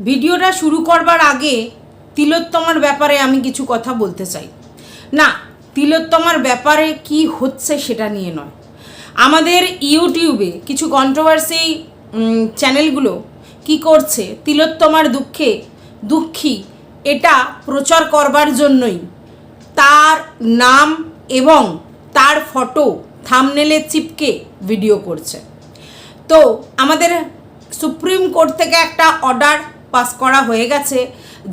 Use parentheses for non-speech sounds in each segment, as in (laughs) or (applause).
ভিডিওটা শুরু করবার আগে তিলোত্তমার ব্যাপারে আমি কিছু কথা বলতে চাই। না, তিলোত্তমার ব্যাপারে কি হচ্ছে সেটা নিয়ে নয়। আমাদের ইউটিউবে কিছু কন্ট্রোভার্সি চ্যানেলগুলো কি করছে, তিলোত্তমার দুঃখে দুঃখী, এটা প্রচার করবার জন্যই। তার নাম এবং তার ফটো থামনেলে চিপকে ভিডিও করছে। তো, আমাদের সুপ্রিম কোর্ট থেকে একটা অর্ডার পাস করা হয়ে গেছে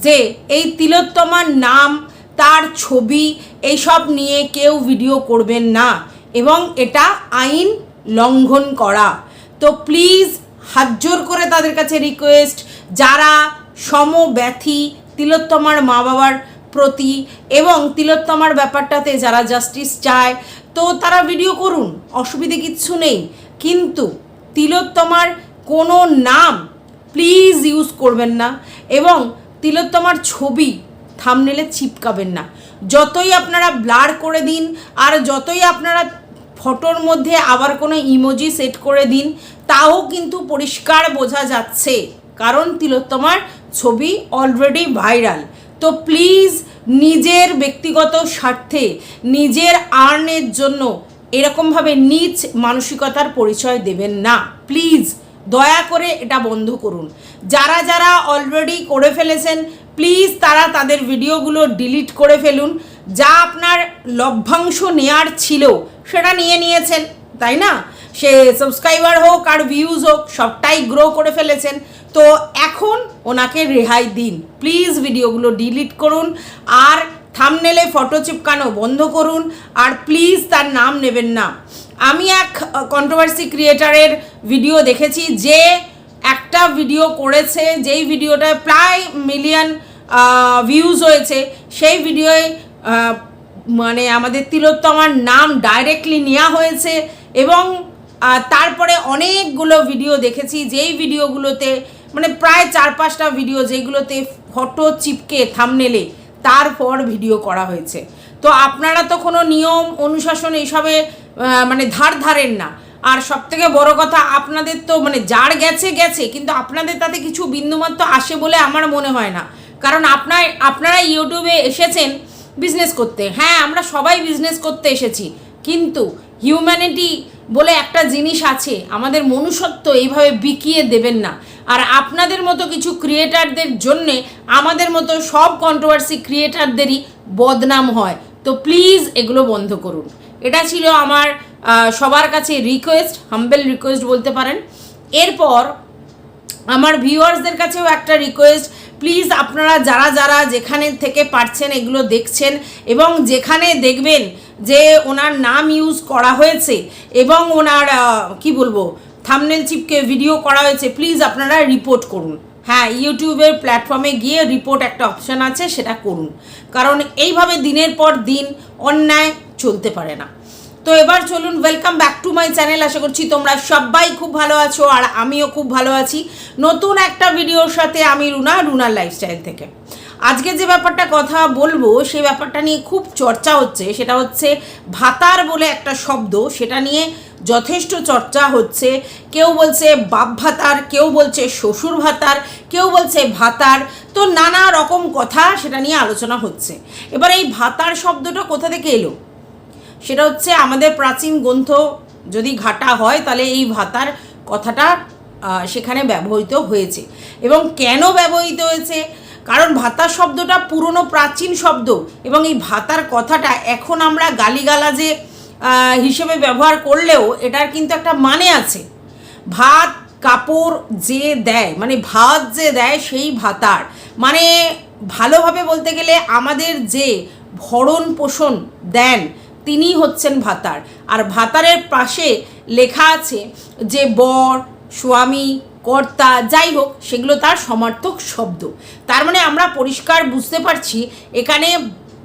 যে এই তিলোত্তমার নাম, তার ছবি, এইসব নিয়ে কেউ ভিডিও করবেন না এবং এটা আইন লঙ্ঘন করা। তো প্লিজ হাত জোর করে তাদের কাছে রিকোয়েস্ট যারা সমব্যথী তিলোত্তমার মা বাবার প্রতি এবং তিলোত্তমার ব্যাপারটাতে যারা জাস্টিস চায়, তো তারা ভিডিও করুন, অসুবিধে কিচ্ছু নেই। কিন্তু তিলোত্তমার কোনো নাম প্লিজ ইউজ করবেন না। এবং তিলোত্তমার ছবি থামনেলে চিপকাবেন না। যতই আপনারা ব্লার করে দিন, আর যতই আপনারা ফটোর মধ্যে আবার কোনো ইমোজি সেট করে দিন, তাও কিন্তু পরিষ্কার বোঝা যাচ্ছে, কারণ তিলোত্তমার ছবি অলরেডি ভাইরাল তো প্লিজ নিজের ব্যক্তিগত স্বার্থে, নিজের আর্নের জন্য এরকমভাবে নিচ মানসিকতার পরিচয় দেবেন না। প্লিজ দয়া করে এটা বন্ধ করুন। যারা যারা অলরেডি করে ফেলেছেন প্লিজ তারা তাদের ভিডিওগুলো ডিলিট করে ফেলুন। যা আপনার লভ্যাংশ নেয়ার ছিল, সেটা নিয়ে নিয়েছেন, তাই না? সে সাবস্ক্রাইবার হোক আর ভিউজ হোক, সবটাই গ্রো করে ফেলেছেন। তো এখন ওনাকে রেহাই দিন। প্লিজ ভিডিওগুলো ডিলিট করুন আর থামনেলে ফটো চিপকানো বন্ধ করুন। আর প্লিজ তার নাম নেবেন না। আমি এক কন্ট্রোভার্সি ক্রিয়েটারের ভিডিও দেখেছি যে একটা ভিডিও করেছে, যেই ভিডিওটায় প্রায় মিলিয়ন ভিউজ হয়েছে, সেই ভিডিওয় মানে আমাদের তিলোত্তমার নাম ডাইরেক্টলি নেওয়া হয়েছে এবং তারপরে অনেকগুলো ভিডিও দেখেছি, যেই ভিডিওগুলোতে মানে প্রায় চার পাঁচটা ভিডিও যেগুলোতে ফটো চিপকে থামনেলে তারপর ভিডিও করা হয়েছে। তো আপনারা তো কোনো নিয়ম, অনুশাসন এইসবে মানে ধার ধারেন না। আর সব থেকে বড় কথা, আপনাদের তো মানে যার গেছে গেছে, কিন্তু আপনাদের তাতে কিছু বিন্দুমাত্র আসে বলে আমার মনে হয় না। কারণ আপনার, আপনারা ইউটিউবে এসেছেন বিজনেস করতে। হ্যাঁ আমরা সবাই বিজনেস করতে এসেছি। কিন্তু হিউম্যানিটি বলে একটা জিনিস আছে, আমাদের মনুষ্যত্ব এইভাবে বিকিয়ে দেবেন না। আর আপনাদের মতো কিছু ক্রিয়েটারদের জন্যে আমাদের মতো সব কন্ট্রোভার্সি ক্রিয়েটারদেরই বদনাম হয়। তো প্লিজ এগুলো বন্ধ করুন। এটা ছিল আমার সবার কাছে রিকোয়েস্ট হাম্বেল রিকোয়েস্ট বলতে পারেন। এরপর আমার ভিউয়ার্সদের কাছেও একটা রিকোয়েস্ট প্লিজ আপনারা যারা যারা যেখানে থেকে পারছেন এগুলো দেখছেন এবং যেখানে দেখবেন যে ওনার নাম ইউজ করা হয়েছে এবং ওনার কি বলব থামনেল চিপকে ভিডিও করা হয়েছে প্লিজ আপনারা রিপোর্ট করুন। হ্যাঁ ইউটিউবের প্ল্যাটফর্মে গিয়ে রিপোর্ট একটা অপশান আছে, সেটা করুন। কারণ এইভাবে দিনের পর দিন অন্যায় চলতে পারে না। তো এবার চলুন welcome back to my channel আশা করছি তোমরা সবাই খুব ভালো আছো, আর আমিও খুব ভালো আছি। নতুন একটা ভিডিওর সাথে আমি রুনা রুনার লাইফস্টাইল থেকে। আজকে যে ব্যাপারটা কথা বলব সেই ব্যাপারটা নিয়ে খুব চর্চা হচ্ছে। সেটা হচ্ছে ভাতার বলে একটা শব্দ, সেটা নিয়ে যথেষ্ট চর্চা হচ্ছে। কেউ বলছে বাপ ভাতার কেউ বলছে শ্বশুর ভাতার কেউ বলছে ভাতার। তো নানা রকম কথা সেটা নিয়ে আলোচনা হচ্ছে। এবার এই ভাতার শব্দটা কোথা থেকে এলো? সেটা হচ্ছে আমাদের প্রাচীন গ্রন্থ যদি ঘাটা হয় তাহলে এই ভাতার কথাটা সেখানে ব্যবহৃত হয়েছে। এবং কেন ব্যবহৃত হয়েছে? কারণ ভাতার শব্দটা পুরনো প্রাচীন শব্দ এবং এই ভাতার কথাটা এখন আমরা গালিগালাজে আহ, হিসেবে ব্যবহার করলেও এটার কিন্তু একটা মানে আছে। ভাত, কাপড় যে দেয় মানে ভাত যে দেয় সেই ভাতার। মানে ভালোভাবে বলতে গেলে আমাদের যে ভরণ পোষণ দেন তিনি হচ্ছেন ভাতার। আর ভাতারের পাশে লেখা আছে যে বর, স্বামী, কর্তা, যাই হোক, সেগুলো তার সমার্থক শব্দ। তার মানে আমরা পরিষ্কার বুঝতে পারছি এখানে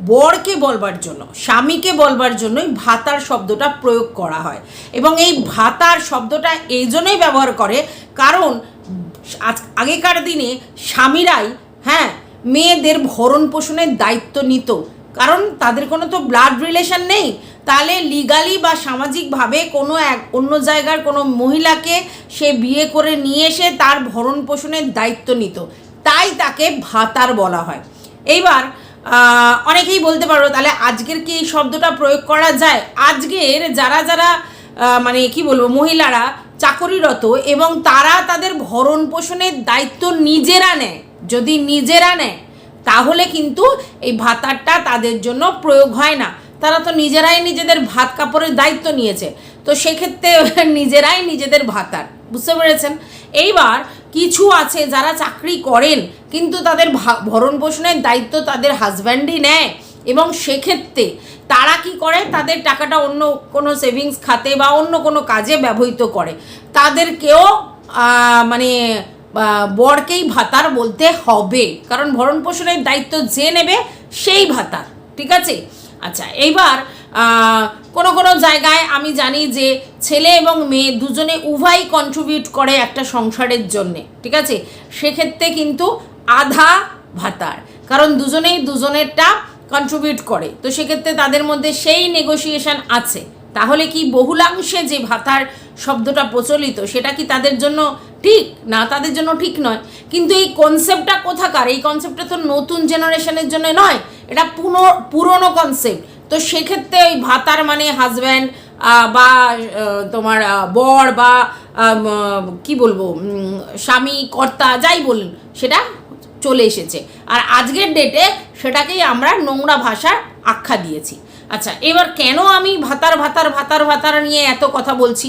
বরকে বলবার জন্য, স্বামীকে বলবার জন্যই ভাতার শব্দটা প্রয়োগ করা হয়। এবং এই ভাতার শব্দটা এই জন্যই ব্যবহার করে কারণ আজ আগেকার দিনে স্বামীরাই হ্যাঁ মেয়েদের ভরণ পোষণের দায়িত্ব নিত। কারণ তাদের কোনো তো ব্লাড রিলেশন নেই। তাহলে লিগালি বা সামাজিকভাবে কোনো এক, অন্য জায়গার কোনো মহিলাকে সে বিয়ে করে নিয়ে এসে তার ভরণ পোষণের দায়িত্ব নিত। তাই তাকে ভাতার বলা হয়। এইবার অনেকেই বলতে পারো, তাহলে আজকের কি এই শব্দটা প্রয়োগ করা যায়? আজকের যারা যারা মানে কি বলব, মহিলারা চাকরিরত এবং তারা তাদের ভরণ পোষণের দায়িত্ব নিজেরা নেয়, যদি নিজেরা নেয়, তাহলে কিন্তু এই ভাতারটা তাদের জন্য প্রয়োগ হয় না। তারা তো নিজেরাই নিজেদের ভাত কাপড়ের দায়িত্ব নিয়েছে। তো সেক্ষেত্রে (laughs) নিজেরাই নিজেদের ভাতার, বুঝতে পেরেছেন? এইবার কিছু আছে যারা চাকরি করেন, কিন্তু তাদের ভরণ পোষণের দায়িত্ব তাদের হাজব্যান্ডই নেয়। এবং সেক্ষেত্রে তারা কি করে? তাদের টাকাটা অন্য কোনো সেভিংস খাতে বা অন্য কোনো কাজে ব্যবহৃত করে। তাদেরকেও মানে বরকেই ভাতার বলতে হবে। কারণ ভরণ পোষণের দায়িত্ব যে নেবে, সেই ভাতার। ঠিক আছে? আচ্ছা এইবার কোনো কোনো জায়গায় আমি জানি যে ছেলে এবং মেয়ে দুজনে উভয়ই কন্ট্রিবিউট করে একটা সংসারের জন্যে, ঠিক আছে? সেক্ষেত্রে কিন্তু আধা ভাতার, কারণ দুজনেই দুজনেরটা কন্ট্রিবিউট করে। তো সেক্ষেত্রে তাদের মধ্যে সেই নেগোসিয়েশন আছে। তাহলে কি বহুলাংশে যে ভাতার শব্দটা প্রচলিত, সেটা কি তাদের জন্য ঠিক? না, তাদের জন্য ঠিক নয়। কিন্তু এই কনসেপ্টটা কোথাকার? এই কনসেপ্টটা তো নতুন জেনারেশনের জন্য নয়। এটা পুনো, পুরনো কনসেপ্ট তো সেক্ষেত্রে ওই ভাতার মানে হাজব্যান্ড বা তোমার বর বা কি বলব স্বামী, কর্তা, যাই বলুন, সেটা চলে এসেছে। আর আজকের ডেটে সেটাকেই আমরা নোংরা ভাষার আখ্যা দিয়েছি। আচ্ছা এবার কেন আমি ভাতার ভাতার ভাতার ভাতার নিয়ে এত কথা বলছি?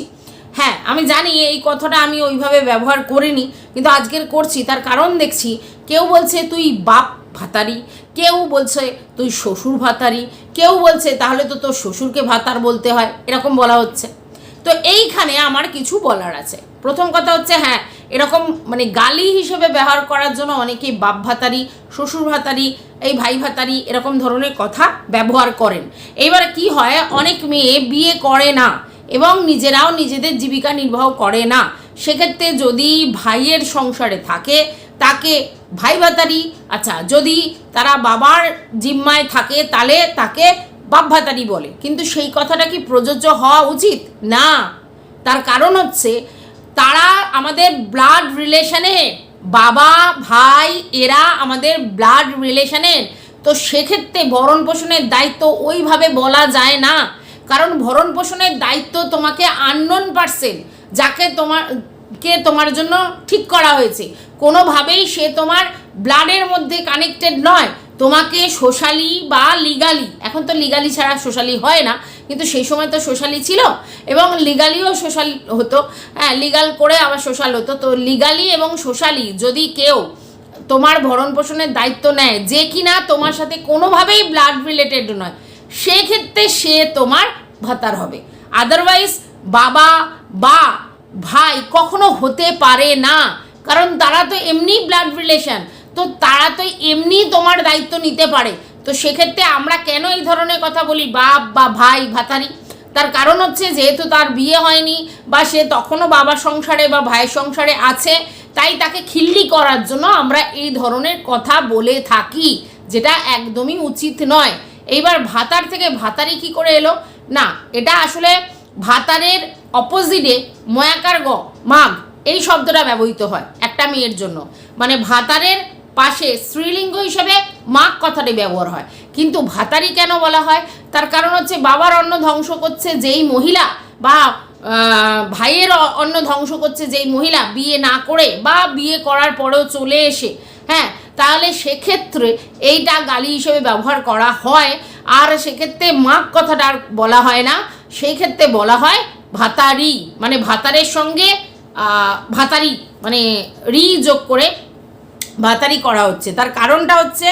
হ্যাঁ আমি জানি এই কথাটা আমি ওইভাবে ব্যবহার করিনি, কিন্তু আজকের করছি, তার কারণ দেখছি। কেউ বলছে তুই বাপ ভাতারি, কেউ বলছে তুই শ্বশুর ভাতারি, কেউ বলছে তাহলে তো তোর শ্বশুরকে ভাতার বলতে হয়, এরকম বলা হচ্ছে। তো এইখানে আমার কিছু বলার আছে। প্রথম কথা হচ্ছে হ্যাঁ এরকম মানে গালি হিসেবে ব্যবহার করার জন্য অনেকেই বাপ ভাতারি, শ্বশুর ভাতারি, এই ভাই ভাতারি এরকম ধরনের কথা ব্যবহার করেন। এইবার কি হয়, অনেক মেয়ে বিয়ে করে না। এবং নিজেরাও নিজেদের জীবিকা নির্বাহ করে না। সেক্ষেত্রে যদি ভাইয়ের সংসারে থাকে, তাকে ভাই ভাতারি আচ্ছা যদি তারা বাবার জিম্মায় থাকে তাহলে তাকে বাপ ভাতারি বলে। কিন্তু সেই কথাটা কি প্রযোজ্য হওয়া উচিত? না। তার কারণ হচ্ছে, তারা আমাদের ব্লাড রিলেশনের বাবা, ভাই, এরা আমাদের ব্লাড রিলেশনের তো সেক্ষেত্রে ভরণ পোষণের দায়িত্ব ওইভাবে বলা যায় না। কারণ ভরণ পোষণের দায়িত্ব তোমাকে আননোন পার্সেন যাকে তোমার, কে তোমার জন্য ঠিক করা হয়েছে। কোনোভাবেই সে তোমার ব্লাডের মধ্যে কানেক্টেড নয়। তোমাকে সোশ্যালি বা লিগালি এখন তো লিগালি ছাড়া সোশ্যালি হয় না, কিন্তু সেই সময় তো সোশ্যালি ছিল এবং লিগালিও সোশ্যাল হতো। হ্যাঁ লিগাল করে আবার সোশ্যাল হতো। তো লিগালি এবং সোশ্যালি যদি কেউ তোমার ভরণ পোষণের দায়িত্ব নেয়, যে কিনা তোমার সাথে কোনোভাবেই ব্লাড রিলেটেড নয় সেক্ষেত্রে সে তোমার ভাতার হবে। আদারওয়াইজ বাবা বা ভাই কখনো হতে পারে না। কারণ তারা তো এমনি ব্লাড রিলেশন তো তারা তো এমনি তোমার দায়িত্ব নিতে পারে। তো সেক্ষেত্রে আমরা কেন এই ধরনের কথা বলি বাপ বা ভাই, ভাতারি? তার কারণ হচ্ছে যেহেতু তার বিয়ে হয়নি বা সে তখনও বাবা সংসারে বা ভাইয়ের সংসারে আছে, তাই তাকে খিল্লি করার জন্য আমরা এই ধরনের কথা বলে থাকি, যেটা একদমই উচিত নয়। এইবার ভাতার থেকে ভাতারি কি করে এলো? না, এটা আসলে ভাতারের অপোজিটে ময়াকার গ মাগ এই শব্দটা ব্যবহৃত হয় একটা মেয়ের জন্য। মানে ভাতারের পাশে স্ত্রীলিঙ্গ হিসেবে মাগ কথাটি ব্যবহার হয়। কিন্তু ভাতারি কেন বলা হয়? তার কারণ হচ্ছে বাবার অন্ন ধ্বংস করছে যেই মহিলা বা ভাইয়ের অন্ন ধ্বংস করছে যেই মহিলা বিয়ে না করে বা বিয়ে করার পরেও চলে এসে হ্যাঁ তাহলে সেক্ষেত্রে এইটা গালি হিসেবে ব্যবহার করা হয়। আর সেক্ষেত্রে মাক কথাটা আর বলা হয় না। সেই ক্ষেত্রে বলা হয় ভাতারি। মানে ভাতারের সঙ্গে ভাতারি মানে রি যোগ করে ভাতারি করা হচ্ছে। তার কারণটা হচ্ছে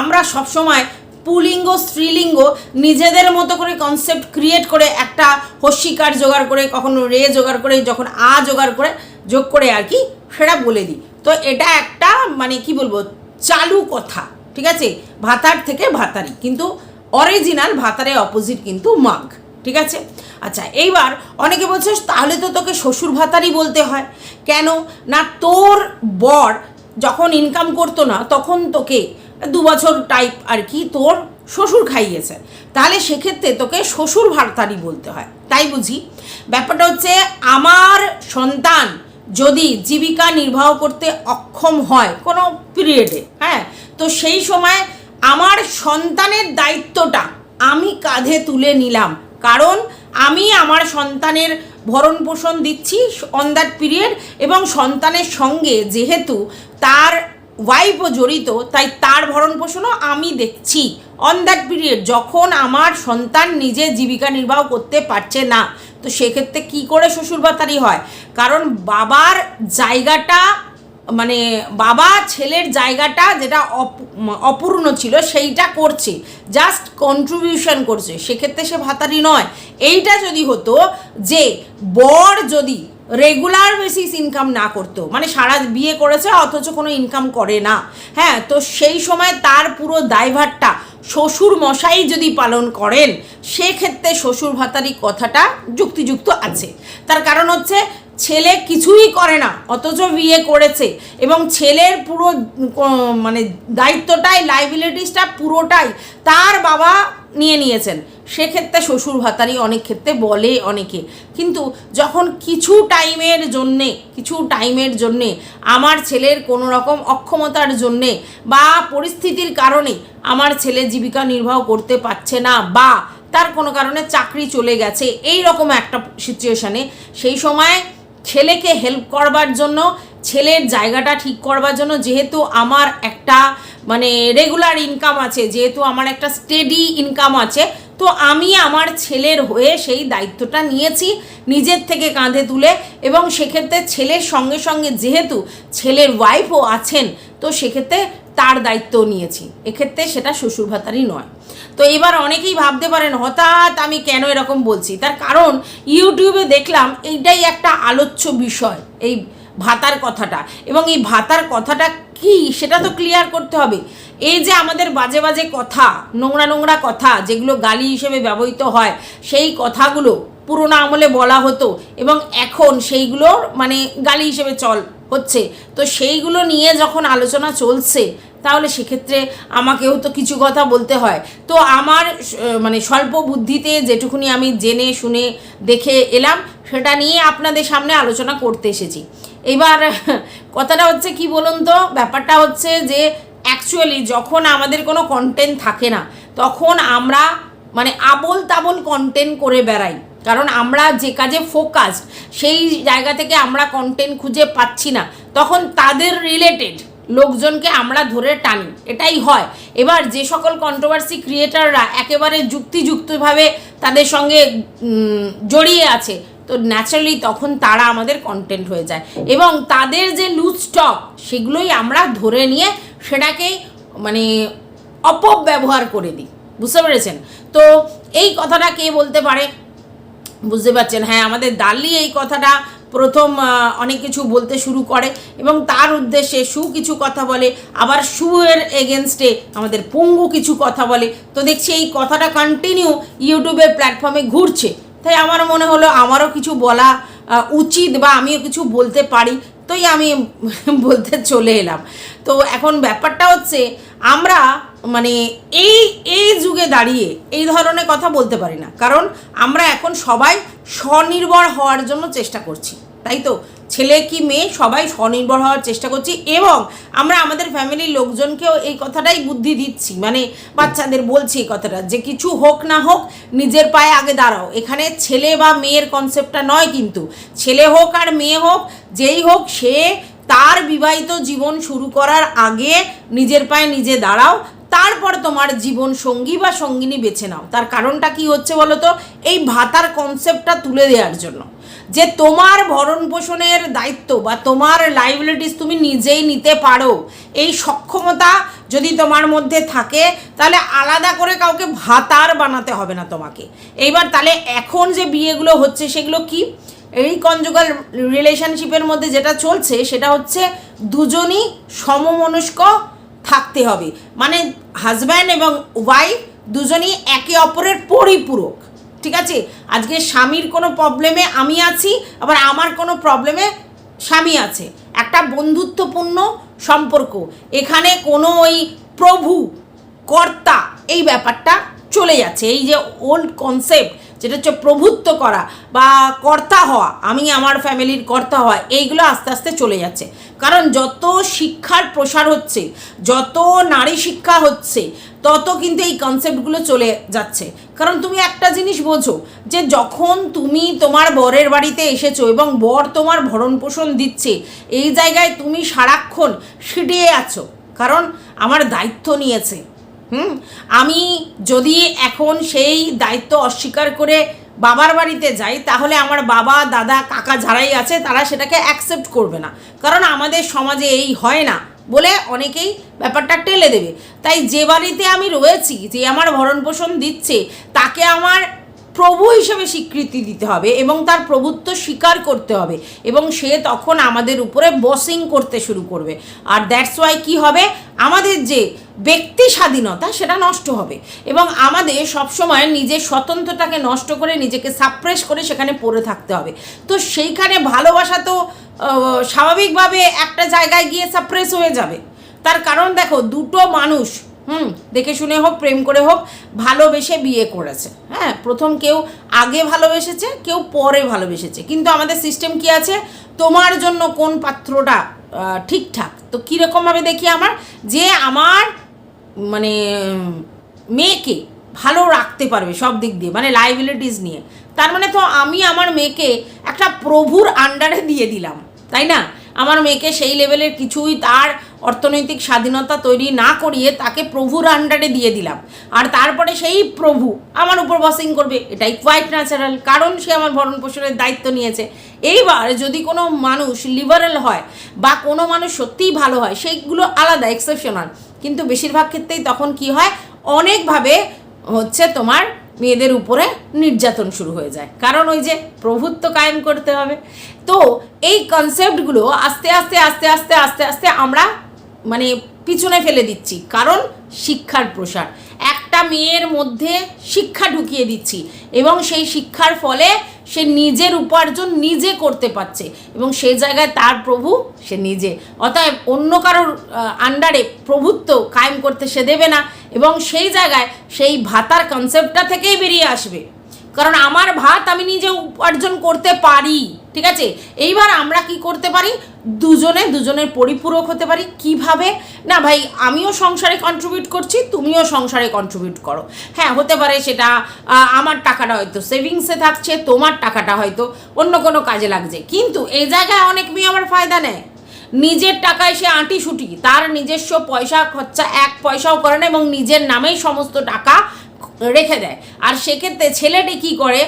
আমরা সবসময় পুলিঙ্গ, স্ত্রীলিঙ্গ নিজেদের মতো করে কনসেপ্ট ক্রিয়েট করে একটা হস্যিকার জোগাড় করে, কখনো রে জোগাড় করে, যখন আ জোগাড় করে যোগ করে আর কি সেটা বলে দিই। তো এটা একটা মানে কি বলব, চালু কথা, ঠিক আছে? ভাতার থেকে ভাতারি, কিন্তু অরিজিনাল ভাতারে অপোজিট কিন্তু মাগ ঠিক আছে? আচ্ছা এইবার অনেকে বলছে, তাহলে তো তোকে শ্বশুর ভাতারই বলতে হয়। কেন? না, তোর বর যখন ইনকাম করতো না, তখন তোকে দু বছর টাইপ আর কি তোর শ্বশুর খাইয়েছে। তাহলে সেক্ষেত্রে তোকে শ্বশুর ভাতারই বলতে হয়। তাই বুঝি? ব্যাপারটা হচ্ছে, আমার সন্তান যদি জীবিকা নির্বাহ করতে অক্ষম হয় কোনো পিরিয়ডে হ্যাঁ তো সেই সময় আমার সন্তানের দায়িত্বটা আমি কাঁধে তুলে নিলাম। কারণ আমি আমার সন্তানের ভরণ পোষণ দিচ্ছি অন দ্যাট পিরিয়ড এবং সন্তানের সঙ্গে যেহেতু তার ওয়াইফও জড়িত, তাই তার ভরণ পোষণও আমি দেখছি। অন দ্যাট পিরিয়ড যখন আমার সন্তান নিজে জীবিকা নির্বাহ করতে পারছে না, তো সেক্ষেত্রে কি করে শ্বশুর বাতারি হয়? কারণ বাবার জায়গাটা মানে বাবা ছেলের জায়গাটা যেটা অপ- অপূর্ণ ছিল, সেইটা করছে জাস্ট কন্ট্রিবিউশন করছে। সেক্ষেত্রে সে ভাতারি নয়। এইটা যদি হতো যে বর যদি রেগুলার বেসিস ইনকাম না করতো। মানে সারা বিয়ে করেছে, অথচ কোনো ইনকাম করে না। হ্যাঁ তো সেই সময় তার পুরো দায়ভারটা শ্বশুর মশাই যদি পালন করেন, সেক্ষেত্রে শ্বশুর ভাতারই কথাটা যুক্তিযুক্ত আছে। তার কারণ হচ্ছে ছেলে কিছুই করে না, অথচ বিয়ে করেছে। এবং ছেলের পুরো মানে দায়িত্বটাই লাইবিলিটিসটা পুরোটাই তার বাবা নিয়ে নিয়েছেন। সেক্ষেত্রে শ্বশুর ভাতারি অনেক ক্ষেত্রে বলে অনেকে। কিন্তু যখন কিছু টাইমের জন্যে, কিছু টাইমের জন্যে আমার ছেলের কোনো রকম অক্ষমতার জন্যে বা পরিস্থিতির কারণে আমার ছেলে জীবিকা নির্বাহ করতে পারছে না বা তার কোনো কারণে চাকরি চলে গেছে এই রকম একটা সিচুয়েশানে সেই সময় ছেলেকে হেল্প করবার জন্য ছেলের জায়গাটা ঠিক করবার জন্য যেহেতু আমার একটা মানে রেগুলার ইনকাম আছে, যেহেতু আমার একটা স্টেডি ইনকাম আছে, তো আমি আমার ছেলের হয়ে সেই দায়িত্বটা নিয়েছি নিজের থেকে কাঁধে তুলে, এবং সেক্ষেত্রে ছেলের সঙ্গে সঙ্গে যেহেতু ছেলের ওয়াইফও আছেন, তো সেক্ষেত্রে তার দায়িত্ব নিয়েছি। এক্ষেত্রে সেটা শ্বশুর ভাতারই নয়। তো এবার অনেকেই ভাবতে পারেন, হঠাৎ আমি কেন এরকম বলছি? তার কারণ ইউটিউবে দেখলাম এইটাই একটা আলোচ্য বিষয়, এই ভাতার কথাটা। এবং এই ভাতার কথাটা কি? সেটা তো ক্লিয়ার করতে হবে। এই যে আমাদের বাজে বাজে কথা, নোংরা নোংরা কথা, যেগুলো গালি হিসেবে ব্যবহৃত হয়, সেই কথাগুলো পুরোনো আমলে বলা হতো এবং এখন সেইগুলোর মানে গালি হিসেবে চল হচ্ছে। তো সেইগুলো নিয়ে যখন আলোচনা চলছে, তাহলে সেক্ষেত্রে আমাকেও তো কিছু কথা বলতে হয়। তো আমার মানে স্বল্প বুদ্ধিতে যেটুকুনি আমি জেনে শুনে দেখে এলাম, সেটা নিয়ে আপনাদের সামনে আলোচনা করতে এসেছি। এবার, কথাটা হচ্ছে কি বলুন তো? ব্যাপারটা হচ্ছে যে অ্যাকচুয়ালি যখন আমাদের কোনো কন্টেন্ট থাকে না, তখন আমরা মানে আবল তাবল কন্টেন্ট করে বেড়াই। কারণ আমরা যে কাজে ফোকাসড সেই জায়গা থেকে আমরা কন্টেন্ট খুঁজে পাচ্ছি না। তখন তাদের রিলেটেড লোকজনকে আমরা ধরে টানি। এটাই হয়। এবার যে সকল কন্ট্রোভার্সি ক্রিয়েটাররা একেবারে যুক্তিযুক্তভাবে তাদের সঙ্গে জড়িয়ে আছে তো ন্যাচারালি তখন তারা আমাদের কন্টেন্ট হয়ে যায়। এবং তাদের যে লুজ স্টক সেগুলোই আমরা ধরে নিয়ে সেটাকেই মানে অপব্যবহার করে দিই। বুঝতে পেরেছেন? তো এই কথাটা কে বলতে পারে? বুঝতে পারছেন? হ্যাঁ আমাদের দালি এই কথাটা প্রথম অনেক কিছু বলতে শুরু করে এবং তার উদ্দেশ্যে সু কিছু কথা বলে, আবার সু এর এগেনস্টে আমাদের পঙ্গু কিছু কথা বলে। তো দেখছি এই কথাটা কন্টিনিউ ইউটিউবের প্ল্যাটফর্মে ঘুরছে। তাই আমার মনে হলো আমারও কিছু বলা উচিত বা আমিও কিছু বলতে পারি, তোই আমি (laughs) বলতে চলে এলাম। তো এখন ব্যাপারটা হচ্ছে, আমরা মানে এই এই যুগে দাঁড়িয়ে এই ধরনের কথা বলতে পারি না। কারণ আমরা এখন সবাই স্বনির্ভর হওয়ার জন্য চেষ্টা করছি, তাই তো? ছেলে কি মেয়ে সবাই স্বনির্ভর হওয়ার চেষ্টা করছি এবং আমরা আমাদের ফ্যামিলির লোকজনকেও এই কথাটাই বুদ্ধি দিচ্ছি। মানে বাচ্চাদের বলছি এই কথাটা, যে কিছু হোক না হোক নিজের পায়ে আগে দাঁড়াও। এখানে ছেলে বা মেয়ের কনসেপ্টটা নয় কিন্তু, ছেলে হোক আর মেয়ে হোক, যেই হোক সে তার বিবাহিত জীবন শুরু করার আগে নিজের পায়ে নিজে দাঁড়াও, তারপর তোমার জীবন সঙ্গী বা সঙ্গিনী বেছে নাও। তার কারণটা কি হচ্ছে বলো তো এই ভাতার কনসেপ্টটা তুলে দেওয়ার জন্য। যে তোমার ভরণ পোষণের দায়িত্ব বা তোমার লাইবিলিটিস তুমি নিজেই নিতে পারো, এই সক্ষমতা যদি তোমার মধ্যে থাকে, তাহলে আলাদা করে কাউকে ভাতার বানাতে হবে না তোমাকে। এইবার তাহলে এখন যে বিয়েগুলো হচ্ছে, সেগুলো কি? এই কনজুগাল রিলেশনশিপের মধ্যে যেটা চলছে, সেটা হচ্ছে দুজনই সমমনস্ক থাকতে হবে। মানে হাজব্যান্ড এবং ওয়াইফ দুজনই একে অপরের পরিপূরক। ঠিক আছে? আজকে স্বামীর কোনো প্রবলেমে আমি আছি, আবার আমার কোনো প্রবলেমে স্বামী আছে। একটা বন্ধুত্বপূর্ণ সম্পর্ক। এখানে কোনো ওই প্রভু, কর্তা, এই ব্যাপারটা চলে যাচ্ছে। এই যে ওল্ড কনসেপ্ট যেটা হচ্ছে প্রভুত্ব করা বা কর্তা হওয়া, আমি আমার ফ্যামিলির কর্তা হওয়া, এইগুলো আস্তে আস্তে চলে যাচ্ছে। কারণ যত শিক্ষার প্রসার হচ্ছে, যত নারী শিক্ষা হচ্ছে, তত কিন্তু এই কনসেপ্টগুলো চলে যাচ্ছে। কারণ তুমি একটা জিনিস বোঝো, যে যখন তুমি তোমার বরের বাড়িতে এসেছ এবং বর তোমার ভরণ পোষণ দিচ্ছে, এই জায়গায় তুমি সারাক্ষণ সিটিয়ে আছো। কারণ আমার দায়িত্ব নিয়েছে। হুম? আমি যদি এখন সেই দায়িত্ব অস্বীকার করে বাবার বাড়িতে যাই, তাহলে আমার বাবা, দাদা, কাকা যারাই আছে, তারা সেটাকে অ্যাকসেপ্ট করবে না। কারণ আমাদের সমাজে এই হয় না বলে অনেকেই ব্যাপারটা টেলে দেবে। তাই যে বাড়িতে আমি রয়েছি, যে আমার ভরণ পোষণ দিচ্ছে, তাকে আমার প্রভু হিসেবে স্বীকৃতি দিতে হবে এবং তার প্রভুত্ব স্বীকার করতে হবে এবং সে তখন আমাদের উপরে বসিং করতে শুরু করবে। আর দ্যাটস ওয়াই কি হবে? আমাদের যে ব্যক্তি স্বাধীনতা সেটা নষ্ট হবে। এবং আমাদের সবসময় নিজের স্বতন্ত্রতাকে নষ্ট করে নিজেকে সাপ্রেস করে সেখানে পড়ে থাকতে হবে। তো সেইখানে ভালোবাসা তো স্বাভাবিকভাবে একটা জায়গায় গিয়ে সাপ্রেস হয়ে যাবে। তার কারণ দেখো, দুটো মানুষ, হুম, দেখে শুনে হোক, প্রেম করে হোক, ভালোবেসে বিয়ে করেছে। হ্যাঁ প্রথম কেউ আগে ভালোবেসেছে, কেউ পরে ভালোবেসেছে। কিন্তু আমাদের সিস্টেম কি আছে? তোমার জন্য কোন পাত্রটা ঠিকঠাক? তো কীরকমভাবে দেখি আমার? যে আমার মানে মেয়েকে ভালো রাখতে পারবে সব দিক দিয়ে মানে লাইবিলিটিস নিয়ে। তার মানে তো আমি আমার মেয়েকে একটা প্রভুর আন্ডারে দিয়ে দিলাম, তাই না? আমার মেয়েকে সেই লেভেলের কিছুই তার অর্থনৈতিক স্বাধীনতা তৈরি না করিয়ে তাকে প্রভুর আন্ডারে দিয়ে দিলাম। আর তারপরে সেই প্রভু আমার উপর বসিং করবে, এটাই কোয়াইট ন্যাচারাল কারণ সে আমার ভরণ পোষণের দায়িত্ব নিয়েছে। এইবার যদি কোনো মানুষ লিবারেল হয় বা কোনো মানুষ সত্যিই ভালো হয়, সেইগুলো আলাদা এক্সেপশনাল কিন্তু বেশিরভাগ ক্ষেত্রেই তখন কি হয়? অনেকভাবে হচ্ছে তোমার মেয়েদের উপরে নির্যাতন শুরু হয়ে যায়। কারণ ওই যে প্রভুত্ব কায়েম করতে হবে। তো এই কনসেপ্টগুলো আস্তে আস্তে আস্তে আস্তে আস্তে আস্তে আমরা মানে পিছনে ফেলে দিচ্ছি। কারণ শিক্ষার প্রসার। একটা মেয়ের মধ্যে শিক্ষা ঢুকিয়ে দিচ্ছি এবং সেই শিক্ষার ফলে সে নিজের উপার্জন নিজে করতে পারছে এবং সে জায়গায় তার প্রভু সে নিজে। অতএব অন্য কারোর আন্ডারে প্রভুত্ব কায়েম করতে সে দেবে না এবং সেই জায়গায় সেই ভাতার কনসেপ্টটা থেকেই বেরিয়ে আসবে। কারণ আমার ভাত আমি নিজে উপার্জন করতে পারি, ঠিক আছে? এইবার আমরা কি করতে পারি? দুজনে, দুজনের পরিপূরক হতে পারি। কীভাবে? না ভাই, আমিও সংসারে কন্ট্রিবিউট করছি, তুমিও সংসারে কন্ট্রিবিউট করো। হ্যাঁ হতে পারে সেটা আমার টাকাটা হয়তো সেভিংসে থাকছে, তোমার টাকাটা হয়তো অন্য কোনো কাজে লাগছে। কিন্তু এই জায়গায় অনেক মেয়ে আবার ফায়দা নেয়। নিজের টাকায় সে আঁটি সুটি, তার নিজস্ব পয়সা খরচা এক পয়সাও করে না এবং নিজের নামেই সমস্ত টাকা রেখে দেয়। আর সেক্ষেত্রে ছেলেটি কি করে?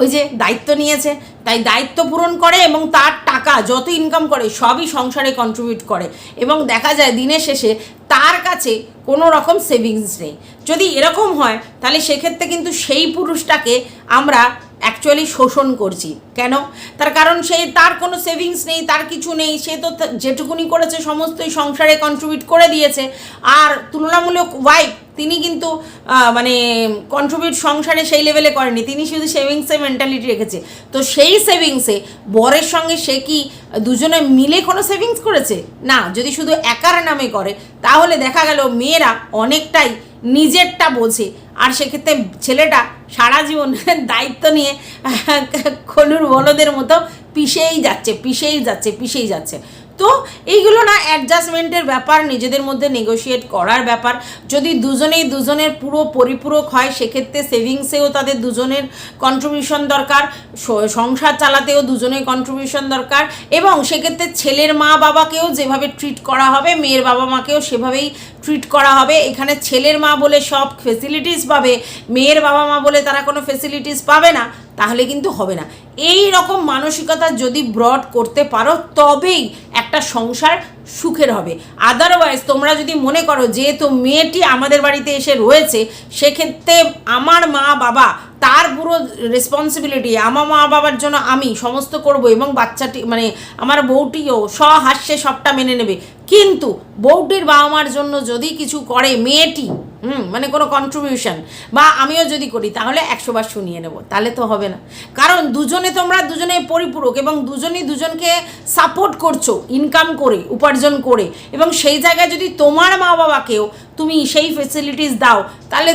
ওই যে দায়িত্ব নিয়েছে, তাই দায়িত্ব পূরণ করে এবং তার টাকা যত ইনকাম করে সবই সংসারে কন্ট্রিবিউট করে। এবং দেখা যায় দিনের শেষে তার কাছে কোনো রকম সেভিংস নেই। যদি এরকম হয়, তাহলে সেক্ষেত্রে কিন্তু সেই পুরুষটাকে আমরা অ্যাকচুয়ালি শোষণ করছি। কেন? তার কারণ সে, তার কোনো সেভিংস নেই, তার কিছু নেই, সে তো যেটুকুনি করেছে সমস্তই সংসারে কন্ট্রিবিউট করে দিয়েছে। আর তুলনামূলক ওয়াইফ তিনি কিন্তু মানে কন্ট্রিবিউট সংসারে সেই লেভেলে করেনি তিনি শুধু সেভিংসে মেন্টালিটি রেখেছে। তো সেই সেভিংসে বরের সঙ্গে সে কি দুজনে মিলে কোনো সেভিংস করেছে? না, যদি শুধু একার নামে করে, তাহলে দেখা গেল মেয়েরা অনেকটাই নিজেরটা বোঝে। আর সেক্ষেত্রে ছেলেটা সারা জীবন (laughs) দায়িত্ব নিয়ে খলুর বলদের মতো পিষেই যাচ্ছে পিষেই যাচ্ছে পিষেই যাচ্ছে। তো এইগুলো না অ্যাডজাস্টমেন্টের ব্যাপার, নিজেদের মধ্যে নেগোশিয়েট করার ব্যাপার। যদি দুজনেই দুজনের পুরো পরিপূরক হয়, সেক্ষেত্রে সেভিংসেও তাদের দুজনের কন্ট্রিবিউশন দরকার সংসার চালাতেও দুজনের কন্ট্রিবিউশন দরকার এবং সেক্ষেত্রে ছেলের মা বাবাকেও যেভাবে ট্রিট করা হবে, মেয়ের বাবা মাকেও সেভাবেই ট্রিট করা হবে। এখানে ছেলের মা বলে সব ফেসিলিটিস পাবে, মেয়ের বাবা মা বলে তারা কোনো ফেসিলিটিস পাবে না। তাহলে কিন্তু হবে না। এই রকম মানসিকতা যদি ব্রড করতে পারো তবেই একটা সংসার সুখের হবে। আদারওয়াইজ তোমরা যদি মনে করো যেহেতু মেয়েটি আমাদের বাড়িতে এসে রয়েছে, সেক্ষেত্রে আমার মা বাবা, তার পুরো রেসপন্সিবিলিটি আমার মা বাবার জন্য আমি সমস্ত করব এবং বাচ্চাটি মানে আমার বউটিও সহাস্যে সবটা মেনে নেবে। কিন্তু বউটির বাবা মার জন্য যদি কিছু করে মেয়েটি, হুম মানে কোনো কন্ট্রিবিউশন বা আমিও যদি করি, তাহলে একশো বার শুনিয়ে নেব। তাহলে তো হবে না। কারণ দুজনে তোমরা দুজনে পরিপূরক এবং দুজনই দুজনকে সাপোর্ট করছ ইনকাম করে, উপার্জন করে এবং সেই জায়গায় যদি তোমার মা বাবাকেও তুমি সেই ফেসিলিটিস দাও, তাহলে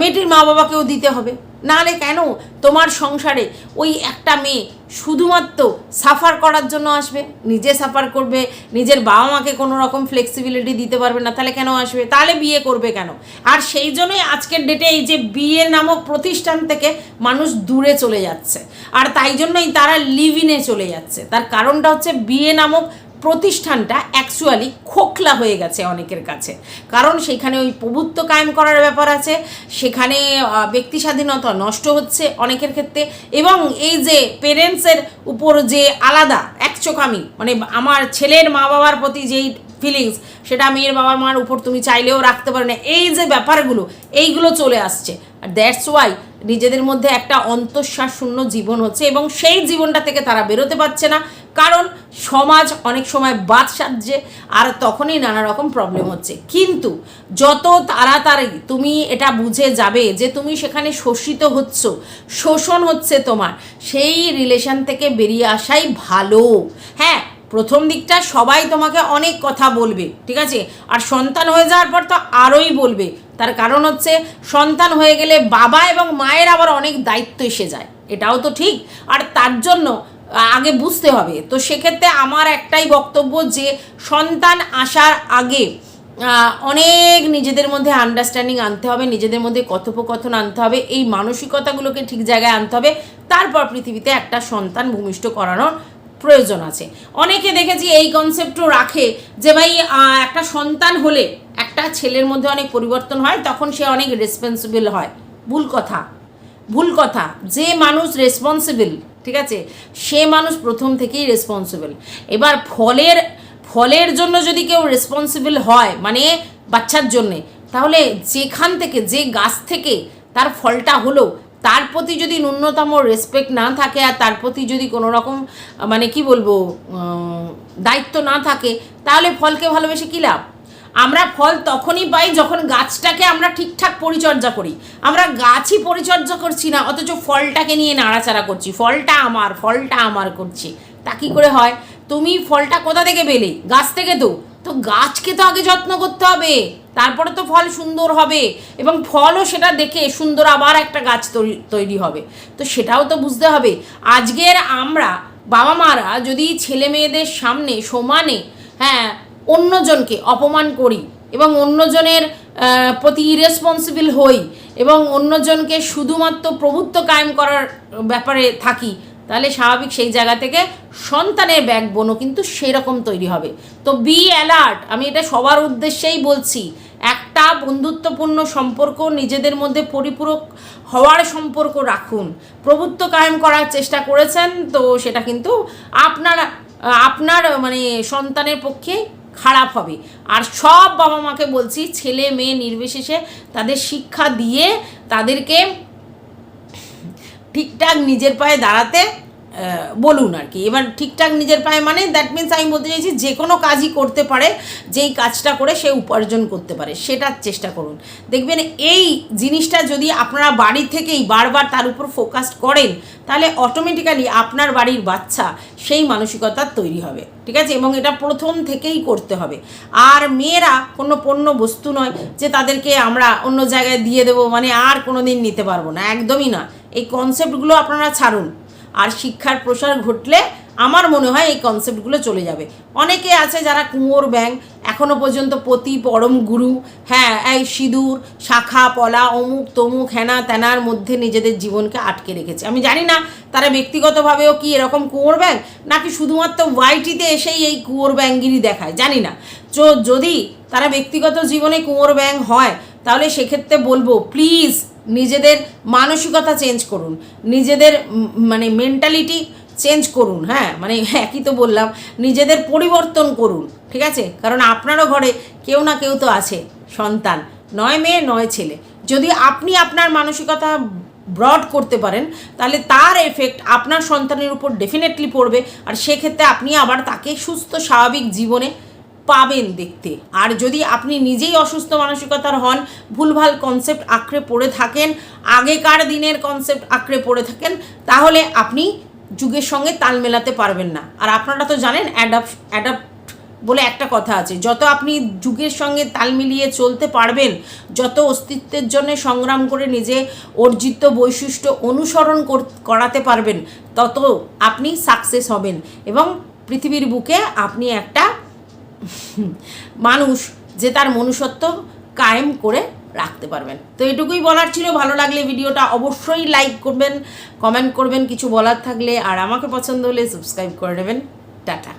মেয়েটির মা বাবাকেও দিতে হবে। নাহলে কেন? তোমার সংসারে ওই একটা মেয়ে শুধুমাত্র সাফার করার জন্য আসবে, নিজে সাফার করবে, নিজের বাবা মাকে কোনো রকম ফ্লেক্সিবিলিটি দিতে পারবে না, তাহলে কেন আসবে? তাহলে বিয়ে করবে কেন? আর সেই জন্যই আজকের ডেটে এই যে বিয়ে নামক প্রতিষ্ঠান থেকে মানুষ দূরে চলে যাচ্ছে। আর তাই জন্যই তারা লিভ ইনে চলে যাচ্ছে। তার কারণটা হচ্ছে বিয়ে নামক প্রতিষ্ঠানটা অ্যাকচুয়ালি খোখলা হয়ে গেছে অনেকের কাছে। কারণ সেখানে ওই প্রভুত্ব কায়েম করার ব্যাপার আছে, সেখানে ব্যক্তি স্বাধীনতা নষ্ট হচ্ছে অনেকের ক্ষেত্রে এবং এই যে পেরেন্টসের উপর যে আলাদা একচোখামি মানে আমার ছেলের মা বাবার প্রতি যেই ফিলিংস সেটা মেয়ের বাবার মার উপর তুমি চাইলেও রাখতে পারো না, এই যে ব্যাপারগুলো, এইগুলো চলে আসছে। আর দ্যাটস ওয়াই নিজেদের মধ্যে একটা অন্তঃশ্বাস শূন্য জীবন হচ্ছে এবং সেই জীবনটা থেকে তারা বেরোতে পারছে না। কারণ সমাজ অনেক সময় বাদ সাজছে আর তখনই নানা রকম প্রবলেম হচ্ছে। কিন্তু যত তাড়াতাড়ি তুমি এটা বুঝে যাবে যে তুমি সেখানে শোষিত হচ্ছ, শোষণ হচ্ছে তোমার, সেই রিলেশন থেকে বেরিয়ে আসাই ভালো। হ্যাঁ প্রথম দিকটা সবাই তোমাকে অনেক কথা বলবে, ঠিক আছে? আর সন্তান হয়ে যাওয়ার পর তো আরোই বলবে। তার কারণ হচ্ছে সন্তান হয়ে গেলে বাবা এবং মায়ের আবার অনেক দায়িত্ব এসে যায়, এটাও তো ঠিক। আর তার জন্য আগে বুঝতে হবে। তো সেক্ষেত্রে আমার একটাই বক্তব্য যে, সন্তান আসার আগে অনেক নিজেদের মধ্যে আন্ডারস্ট্যান্ডিং আনতে হবে, নিজেদের মধ্যে কথোপকথন আনতে হবে, এই মানসিকতাগুলোকে ঠিক জায়গায় আনতে হবে, তারপর পৃথিবীতে একটা সন্তান ভূমিষ্ঠ করানোর প্রয়োজন আছে। অনেকে দেখেছি এই কনসেপ্টও রাখে যে, ভাই একটা সন্তান হলে একটা ছেলের মধ্যে অনেক পরিবর্তন হয়, তখন সে অনেক রেসপন্সিবল হয়। ভুল কথা। ভুল কথা। যে মানুষ রেসপন্সিবল ঠিক আছে? সে মানুষ প্রথম থেকেই রেসপন্সিবল এবার ফলের ফলের জন্য যদি কেউ রেসপন্সিবল হয় মানে বাচ্চার জন্যে, তাহলে যেখান থেকে, যে গাছ থেকে তার ফলটা হলো, তার প্রতি যদি ন্যূনতম রেসপেক্ট না থাকে আর তার প্রতি যদি কোনো রকম মানে কি বলব দায়িত্ব না থাকে, তাহলে ফলকে ভালোবেসে কী লাভ? আমরা ফল তখনই পাই যখন গাছটাকে আমরা ঠিকঠাক পরিচর্যা করি। আমরা গাছই পরিচর্যা করছি না, অথচ ফলটাকে নিয়ে নাড়াচাড়া করছি। ফলটা আমার ফলটা আমার করছি। তা কী করে হয়? তুমি ফলটা কোথা থেকে পেলে? গাছ থেকে তো। তো গাছকে তো আগে যত্ন করতে হবে। তারপরে তো ফল সুন্দর হবে এবং ফলও সেটা দেখে সুন্দর আবার একটা গাছ তৈরি- হবে। তো সেটাও তো বুঝতে হবে। আজকের আমরা বাবা মারা যদি ছেলে মেয়েদের সামনে সমানে হ্যাঁ অন্যজনকে অপমান করি এবং অন্যজনের প্রতি ইরেসপন্সিবল হই এবং অন্যজনকে শুধুমাত্র প্রভুত্ব কায়েম করার ব্যাপারে থাকি, তাহলে স্বাভাবিক সেই জায়গা থেকে সন্তানের ব্যাকবোনও কিন্তু সেই রকম তৈরি হবে। তো বি অ্যালার্ট আমি এটা সবার উদ্দেশ্যেই বলছি, একটা বন্ধুত্বপূর্ণ সম্পর্ক নিজেদের মধ্যে পরিপূরক হওয়ার সম্পর্ক রাখুন। প্রভুত্ব কায়েম করার চেষ্টা করেছেন, তো সেটা কিন্তু আপনার আপনার মানে সন্তানের পক্ষে খারাপ হবে। আর সব বাবা মাকে বলছি, ছেলে, মেয়ে নির্বিশেষে তাদের শিক্ষা দিয়ে তাদেরকে ঠিকঠাক নিজের পায়ে দাঁড়াতে বলুন আর কি। এবার ঠিকঠাক নিজের পায়ে মানে দ্যাট মিন্স আমি বলতে চাইছি যে কোনো কাজই করতে পারে, যেই কাজটা করে সে উপার্জন করতে পারে, সেটার চেষ্টা করুন। দেখবেন এই জিনিসটা যদি আপনারা বাড়ি থেকেই বারবার তার উপর ফোকাস করেন, তাহলে অটোমেটিক্যালি আপনার বাড়ির বাচ্চা সেই মানসিকতার তৈরি হবে, ঠিক আছে? এবং এটা প্রথম থেকেই করতে হবে। আর মেয়েরা কোনো পণ্য বস্তু নয় যে তাদেরকে আমরা অন্য জায়গায় দিয়ে দেবো মানে আর কোনো দিন নিতে পারব না, একদমই না। এই কনসেপ্টগুলো আপনারা ছাড়ুন। আর শিক্ষার প্রসার ঘটলে আমার মনে হয় এই কনসেপ্টগুলো চলে যাবে। অনেকে আছে যারা কুঁয়োর ব্যাং এখনও পর্যন্ত পতি, পরম গুরু হ্যাঁ এই সিঁদুর, শাখা, পলা, অমুক, তমুক, হেনা, তেনার মধ্যে নিজেদের জীবনকে আটকে রেখেছে। আমি জানি না তারা ব্যক্তিগতভাবেও কি এরকম কুঁয়োর ব্যাং নাকি শুধুমাত্র ওয়াইটিতে এসেই এই কুঁয়োর ব্যাংগিরি দেখায়, জানি না। তো যদি তারা ব্যক্তিগত জীবনে কুঁয়োর ব্যাং হয়, তাহলে সেক্ষেত্রে বলব প্লিজ নিজেদের মানসিকতা চেঞ্জ করুন। নিজেদের মানে মেন্টালিটি চেঞ্জ করুন হ্যাঁ? মানে (laughs) একই তো বললাম, নিজেদের পরিবর্তন করুন, ঠিক আছে? কারণ আপনারও ঘরে কেউ না কেউ তো আছে, সন্তান। নয় মেয়ে, নয় ছেলে। যদি আপনি আপনার মানসিকতা ব্রড করতে পারেন, তাহলে তার এফেক্ট আপনার সন্তানের উপর ডেফিনেটলি পড়বে। আর সেক্ষেত্রে আপনি আবার তাকে সুস্থ, স্বাভাবিক জীবনে পাবেন দেখতে। আর যদি আপনি নিজেই অসুস্থ মানসিকতার হন, ভুলভাল কনসেপ্ট আঁকড়ে পড়ে থাকেন, আগেকার দিনের কনসেপ্ট আঁকড়ে পড়ে থাকেন, তাহলে আপনি যুগের সঙ্গে তাল মেলাতে পারবেন না। আর আপনারা তো জানেন অ্যাডাপ্ট অ্যাডাপ্ট বলে একটা কথা আছে, যত আপনি যুগের সঙ্গে তাল মিলিয়ে চলতে পারবেন, যত অস্তিত্বের জন্য সংগ্রাম করে নিজে অর্জিত বৈশিষ্ট্য অনুসরণ কর- করাতে পারবেন, তত আপনি সাকসেস হবেন। এবং পৃথিবীর বুকে আপনি একটা (laughs) মানুষ যে তার মনুষ্যত্ব কায়েম করে রাখতে পারবেন। তো এটুকুই বলার ছিল। ভালো লাগলে ভিডিওটা অবশ্যই লাইক করবেন কমেন্ট করবেন, কিছু বলার থাকলে, আর আমাকে পছন্দ হলে সাবস্ক্রাইব করে নেবেন। টাটা।